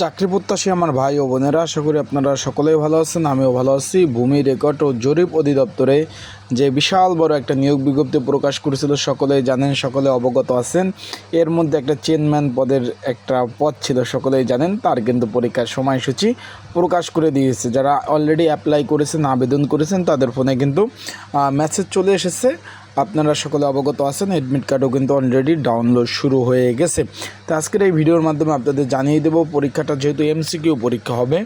চাকরি প্রত্যাশী আমার ভাই ও বোনেরা, আশা করি আপনারা সকলেই ভালো আছেন, আমিও ভালো আছি। ভূমি রেকর্ড ও জরিপ অধিদপ্তরে যে বিশাল বড় একটা নিয়োগ বিজ্ঞপ্তি প্রকাশ করেছিল, সকলেই জানেন, সকলে অবগত আছেন। এর মধ্যে একটা চেনম্যান পদের একটা পদ ছিল, সকলেই জানেন, তার কিন্তু পরীক্ষার সময়সূচি প্রকাশ করে দিয়েছে। যারা অলরেডি অ্যাপ্লাই করেছেন, আবেদন করেছেন, তাদের ফোনে কিন্তু মেসেজ চলে এসেছে। আপনারা সকলে অবগত আছেন অ্যাডমিট কার্ডও কিন্তু অলরেডি ডাউনলোড শুরু হয়ে গেছে। তো আজকের এই ভিডিওর মাধ্যমে আপনাদের জানিয়ে দেব, পরীক্ষাটা যেহেতু এমসিকিউ পরীক্ষা হবে,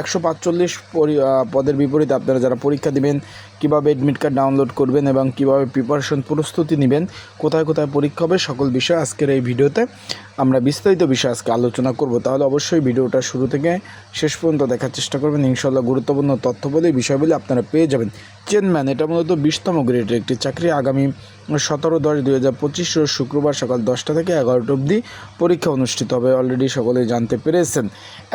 একশো পাঁচচল্লিশ পদের বিপরীতে আপনারা যারা পরীক্ষা দিবেন, কীভাবে অ্যাডমিট কার্ড ডাউনলোড করবেন এবং কীভাবে প্রিপারেশন প্রস্তুতি নেবেন, কোথায় কোথায় পরীক্ষা হবে, সকল বিষয় আজকের এই ভিডিওতে। আমরা বিস্তারিত বিষয় আজকে আলোচনা করব, তাহলে অবশ্যই ভিডিওটা শুরু থেকে শেষ পর্যন্ত দেখার চেষ্টা করবেন। ইনশাল্লাহ গুরুত্বপূর্ণ তথ্য বলে বিষয় বলে আপনারা পেয়ে যাবেন। চেনম্যান এটা মূলত বিশতম গ্রেডের একটি চাকরি। আগামী সতেরো দশ দুই হাজার পঁচিশ শুক্রবার সকাল দশটা থেকে এগারোটা অবধি পরীক্ষা অনুষ্ঠিত হবে। অলরেডি সকলেই জানতে পেরেছেন।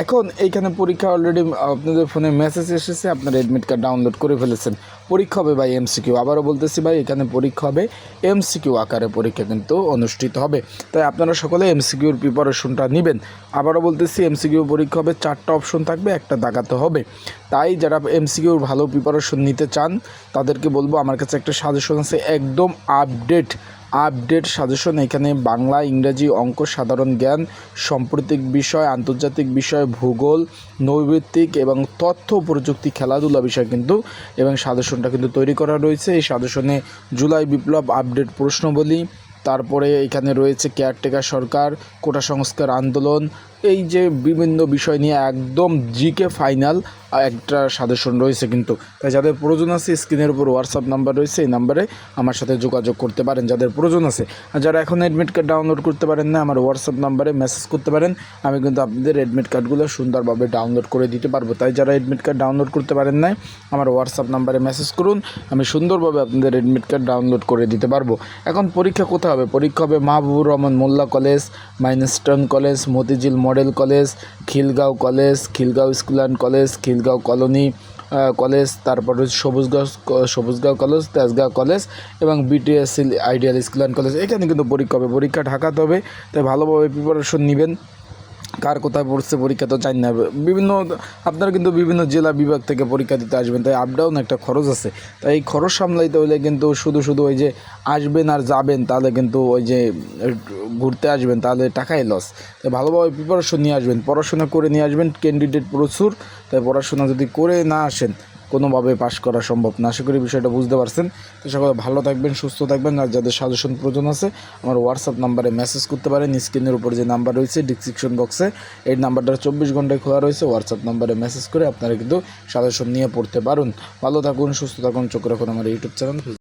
এখন এইখানে পরীক্ষা অলরেডি আপনাদের ফোনে মেসেজ এসেছে, আপনারা অ্যাডমিট কার্ড ডাউনলোড করে ফেলেছেন। পরীক্ষা হবে ভাই এমসিকিউ আবারও বলতেছি ভাই, এখানে পরীক্ষা হবে এমসিকিউ আকারে পরীক্ষা কিন্তু অনুষ্ঠিত হবে। তাই আপনারা সকলে এমসিকিউর প্রিপারেশনটা নেবেন। আবারও বলতেছি এমসিকিউ পরীক্ষা হবে, চারটা অপশন থাকবে, একটা দাগাতে হবে। তাই যারা এমসিকিউর ভালো প্রিপারেশন নিতে চান, তাদেরকে বলব আমার কাছে একটা সাজেশন আছে, একদম আপডেট আপডেট সাজেশন এখানে বাংলা, ইংরাজি অঙ্ক, সাধারণ জ্ঞান, সাম্প্রতিক বিষয়, আন্তর্জাতিক বিষয়, ভূগোল, নৈবিত্তিক এবং তথ্য প্রযুক্তি খেলাধুলা বিষয় কিন্তু, এবং সাজেশনটা কিন্তু তৈরি করা রয়েছে। এই সাজেশনে জুলাই বিপ্লব আপডেট প্রশ্নবলী, তারপরে এখানে রয়েছে কেয়ারটেকার সরকার, কোটা সংস্কার আন্দোলন এই যে বিভিন্ন বিষয় নিয়ে একদম জিকে ফাইনাল একটা সাজেশন রয়েছে কিন্তু। তাই যাদের প্রয়োজন আছে, স্ক্রিনের উপর হোয়াটসঅ্যাপ নাম্বার রয়েছে, এই নাম্বারে আমার সাথে যোগাযোগ করতে পারেন, যাদের প্রয়োজন আছে। আর যারা এখন অ্যাডমিট কার্ড ডাউনলোড করতে পারেন না, আমার হোয়াটসঅ্যাপ নাম্বারে মেসেজ করতে পারেন। আমি কিন্তু আপনাদের অ্যাডমিট কার্ডগুলো সুন্দরভাবে ডাউনলোড করে দিতে পারব। তাই যারা অ্যাডমিট কার্ড ডাউনলোড করতে পারেন না আমার হোয়াটসঅ্যাপ নাম্বারে মেসেজ করুন। আমি সুন্দরভাবে আপনাদের অ্যাডমিট কার্ড ডাউনলোড করে দিতে পারব। এখন পরীক্ষা কোথায় হবে? পরীক্ষা হবে Mahbubur Rahman Molla college Milestone college, Motijheel model college, Khilgaon college, Khilgaon school and college, Khilgaon colony college, তারপর হচ্ছে সবুজগাঁও সবুজগাঁও কলেজ, তেজগাঁও কলেজ এবং BTSC ideal school and college এখানে কিন্তু পরীক্ষা হবে। পরীক্ষা ঢাকাতে হবে। তাই ভালোভাবে প্রিপারেশন নেবেন। কার কোথায় পড়ছে পরীক্ষা তো জানি না। বিভিন্ন, আপনারা কিন্তু বিভিন্ন জেলা বিভাগ থেকে পরীক্ষা দিতে আসবেন, তাই আপডাউন একটা খরচ আছে। তাই এই খরচ সামলাইতে হলে কিন্তু শুধু শুধু ওই যে আসবেন আর যাবেন, তাহলে কিন্তু ওই যে ঘুরতে আসবেন, তাহলে টাকাই লস তাই ভালোভাবে প্রিপারেশন নিয়ে আসবেন, পড়াশোনা করে নিয়ে আসবেন ক্যান্ডিডেট প্রচুর, তাই পড়াশোনা যদি করে না আসেন কোনোভাবে পাশ করা সম্ভব না। আশা করি বিষয়টা বুঝতে পারছেন। তো সকলে ভালো থাকবেন, সুস্থ থাকবেন। আর যাদের সাজেশন প্রয়োজন আছে, আমার হোয়াটসঅ্যাপ নাম্বারে মেসেজ করতে পারেন। স্ক্রিনের উপর যে নাম্বার রয়েছে ডিসক্রিপশন বক্সে এই নাম্বারটা চব্বিশ ঘন্টায় খোলা রয়েছে। হোয়াটসঅ্যাপ নাম্বারে মেসেজ করে আপনারা কিন্তু সাজেশন নিয়ে পড়তে পারুন। ভালো থাকুন, সুস্থ থাকুন, চোখ রাখুন আমার ইউটিউব চ্যানেল